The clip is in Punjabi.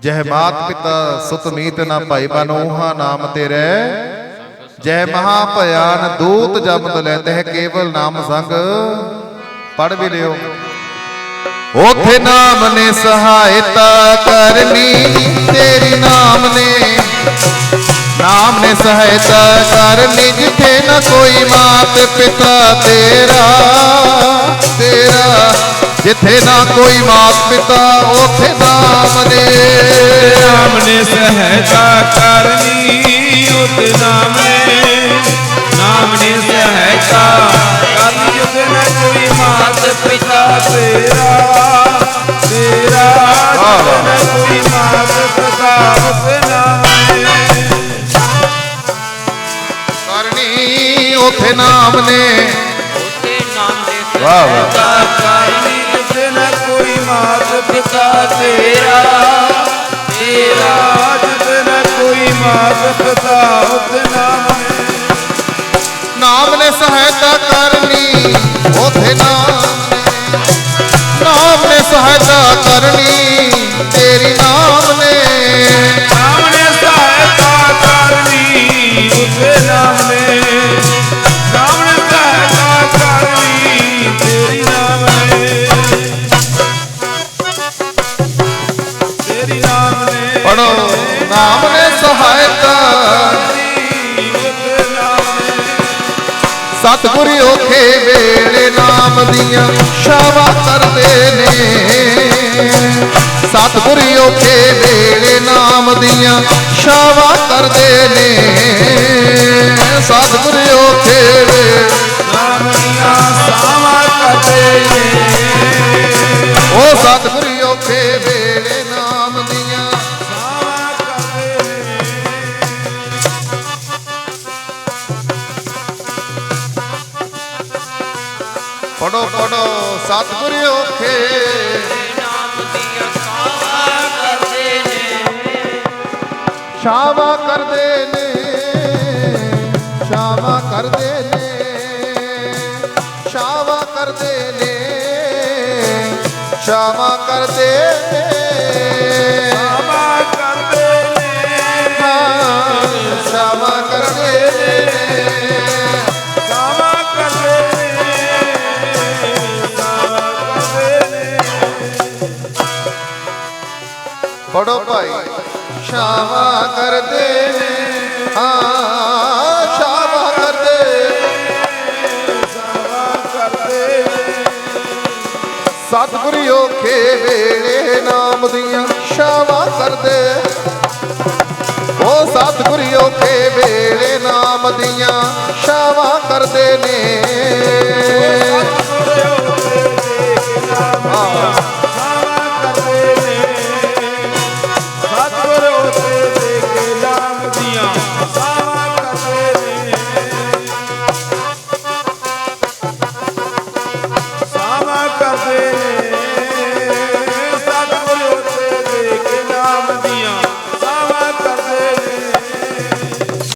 ਜਹ ਮਾਤ ਪਿਤਾ ਸੁਤ ਮੀਤ ਨਾ ਭਾਈ ਬਨੋਹਾ ਨਾਮ ਤੇਰੇ। ਜੈ ਮਹਾ ਭਿਆਨ ਦੂਤ ਜਮਦ ਲੈਤੇ ਹੈ ਕੇਵਲ ਨਾਮ ਸੰਗ। ਪੜ ਵੀ ਲਿਓ। ਉਥੇ ਨਾਮ ਨੇ ਸਹਾਇਤਾ ਕਰਨੀ ਤੇਰੀ ਨਾਮ ਨੇ ਨਾਮ ਨੇ ਸਹਾਇਤਾ ਕਰਨੀ ਜਿੱਥੇ ਨਾ ਕੋਈ ਮਾਤ ਪਿਤਾ ਤੇਰਾ ਤੇਰਾ। ਜਿੱਥੇ ਨਾ ਕੋਈ ਮਾਤ ਪਿਤਾ, ਉਥੇ ਨਾਮ ਨੇ ਨਾਮ ਨੇ ਸਹਾਇਤਾ ਕਰਨੀ ਉਤ ਨਾਮ ਉਥੇ ਨਾਮ ਨੇ ਉਤੇ ਨਾਮ ਦੇ ਵਾਹ ਵਾਹ ਸਹਾਇਤਾ ਕਰਨੀ ਉਤ ਨਾ ਕੋਈ ਮਾਤ ਪਿਤਾ ਤੇਰਾ ਤੇਰਾ ਜਦ ਨਾ ਕੋਈ ਪੜੋ, ਨਾਮ ਨੇ ਸਹਾਇਤਾ। ਕਰਨੀ ਉਸੇ ਨਾਮ ਸਤਿਗੁਰ ਔਖੇ ਵੇਲੇ ਨਾਮ ਦੀਆਂ ਸ਼ਾਵਾ ਕਰਦੇ ਨੇ। ਸਤਿਗੁਰ ਓਖੇ ਵੇਲੇ ਨਾਮ ਦੀਆਂ ਸ਼ਾਵਾ ਕਰਦੇ ਨੇ। ਸਤਿਗੁਰ ਔਖੇ ਵੇਲੇ ਨਾਮ ਦੀਆਂ ਸਾਵਾਂ ਕਰਦੇ ਨੇ। ਉਹ ਸਤਿਗੁਰ ਪੜੋ ਪੜੋ ਸਤਿਗੁਰ ਔਖੇ। ਨਾਮ ਦੀਆਂ ਕਾਵਾ ਕਰਦੇ ਨੇ ਸ਼ਾਵਾ ਕਰਦੇ ਨੇ ਸ਼ਾਵਾ ਕਰਦੇ ਨੇ ਸ਼ਾਵਾ ਕਰਦੇ ਨੇ। ਸ਼ਾਵਾ ਕਰਦੇ ਨੇ। ਸਾਵਾਂ ਕਰਦੇ ਨੇ ਸ਼ਾਵਾ ਪੜੋ ਭਾਈ। ਸ਼ਾਵਾ ਕਰਦੇ ਨੇ। ਹਾਂ, ਸ਼ਾਵਾ ਕਰਦੇ ਸਾਵਾ ਕਰਦੇ ਨੇ। ਸਤਿਗੁਰ ਵੇਲੇ ਨਾਮ ਦੀਆਂ। ਸ਼ਾਵਾ ਕਰਦੇ ਉਹ ਸਤਿਗੁਰ ਔਖੇ ਵੇਲੇ ਨਾਮ ਦੀਆਂ। ਸ਼ਾਵਾ ਕਰਦੇ ਨੇ।